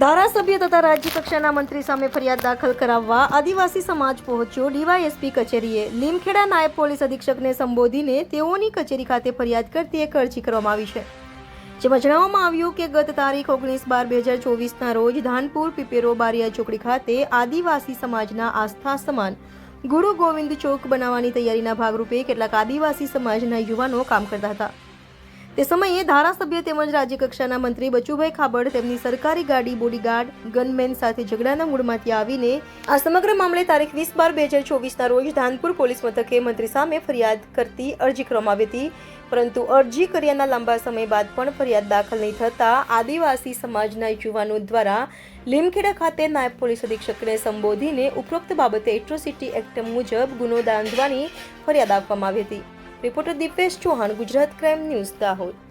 ધારાસભ્ય તથા રાજ્ય કક્ષાના મંત્રી સામે ફરિયાદ દાખલ કરાવવા આદિવાસી સમાજ પહોંચ્યો. ડીવાયએસપી કચેરીએ લીમખેડા નાયબ પોલીસ અધિક્ષકને સંબોધીને તેઓની કચેરી ખાતે ફરિયાદ કરતી એક અરજી કરવામાં આવી છે. જેમાં જણાવવામાં આવ્યું કે ગત તારીખ ઓગણીસ બાર બે હજાર ચોવીસના રોજ ધાનપુર પીપેરો બારિયા ચોકડી ખાતે આદિવાસી સમાજના આસ્થા સમાન ગુરુ ગોવિંદ ચોક બનાવવાની તૈયારીના ભાગરૂપે કેટલાક આદિવાસી સમાજના યુવાનો કામ કરતા હતા. તે સમયે ધારાસભ્ય તેમજ રાજ્યકક્ષાના મંત્રી બચુભાઈ ખાબડ તેમની સરકારી ગાડી બોડીગાર્ડ, ગનમેન સાથે ઝઘડાના મૂળમાંથી આવીને આ સમગ્ર મામલે તારીખ વીસ બાર બે હજાર ચોવીસના રોજ ધાનપુર પોલીસ મથકે મંત્રી સામે ફરિયાદ કરતી અરજી કરવામાં આવી હતી. પરંતુ અરજી કર્યાના લાંબા સમય બાદ પણ ફરિયાદ દાખલ નહીં થતાં આદિવાસી સમાજના યુવાનો દ્વારા લીમખેડા ખાતે નાયબ પોલીસ અધિક્ષકને સંબોધીને ઉપરોક્ત બાબતે એટ્રોસિટી એક્ટ મુજબ ગુનો નોંધવાની ફરિયાદ આપવામાં આવી હતી. Reporter Dipesh Chauhan Gujarat crime news Dahod.